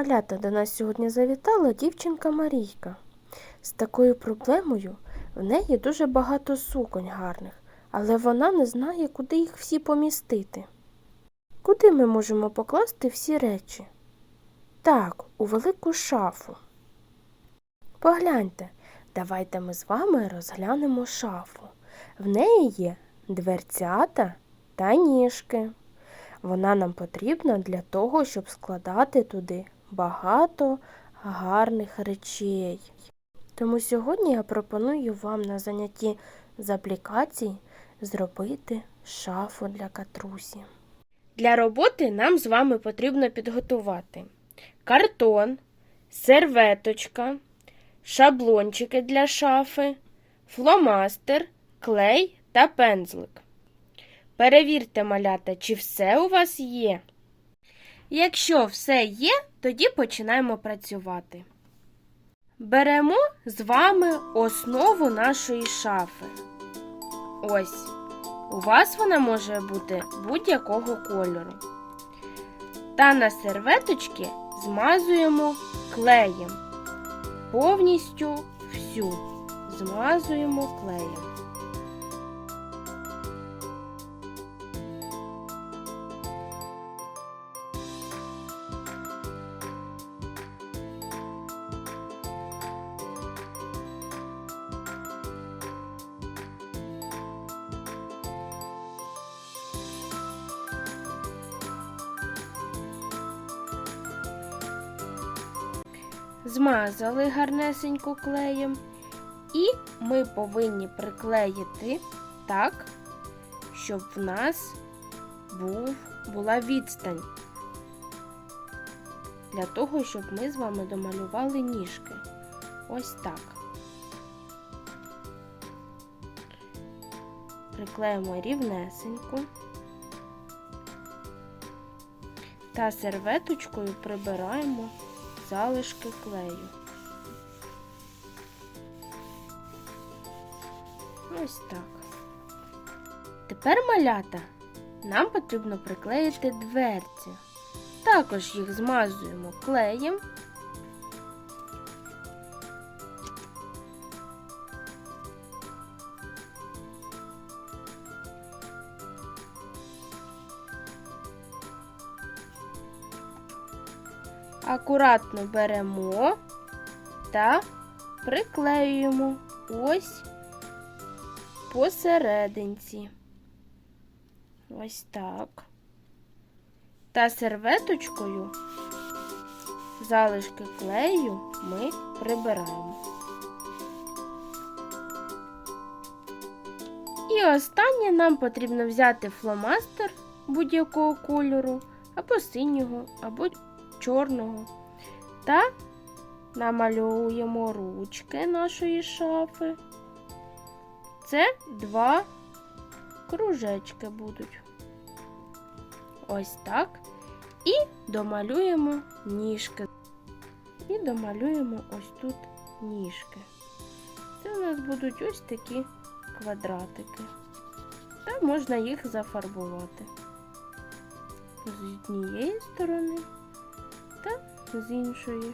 Малята до нас сьогодні завітала дівчинка Марійка. З такою проблемою в неї дуже багато суконь гарних, але вона не знає, куди їх всі помістити. Куди ми можемо покласти всі речі? Так, у велику шафу. Погляньте, давайте ми з вами розглянемо шафу. В неї є дверцята та ніжки. Вона нам потрібна для того, щоб складати туди багато гарних речей. Тому сьогодні я пропоную вам на занятті з аплікацій зробити шафу для катрусі. Для роботи нам з вами потрібно підготувати картон, серветочка, шаблончики для шафи, фломастер, клей та пензлик. Перевірте, малята, чи все у вас є. Якщо все є, тоді починаємо працювати. Беремо з вами основу нашої шафи. Ось. У вас вона може бути будь-якого кольору. Та на серветочки змазуємо клеєм. Повністю всю змазуємо клеєм. Змазали гарнесенько клеєм. І ми повинні приклеїти так, щоб в нас був, була відстань. Для того, щоб ми з вами домалювали ніжки. Ось так. Приклеїмо рівнесенько. Та серветочкою прибираємо залишки клею. Ось так. Тепер малята нам потрібно приклеїти дверці. Також їх змазуємо клеєм. Акуратно беремо та приклеюємо ось посерединці. Ось так. Та серветочкою залишки клею ми прибираємо. І останнє нам потрібно взяти фломастер будь-якого кольору, або синього, або чорного. Та намалюємо ручки нашої шафи. Це два кружечки будуть. Ось так. І домалюємо ніжки. І домалюємо ось тут ніжки. Це у нас будуть ось такі квадратики. Та можна їх зафарбувати з однієї сторони з іншої.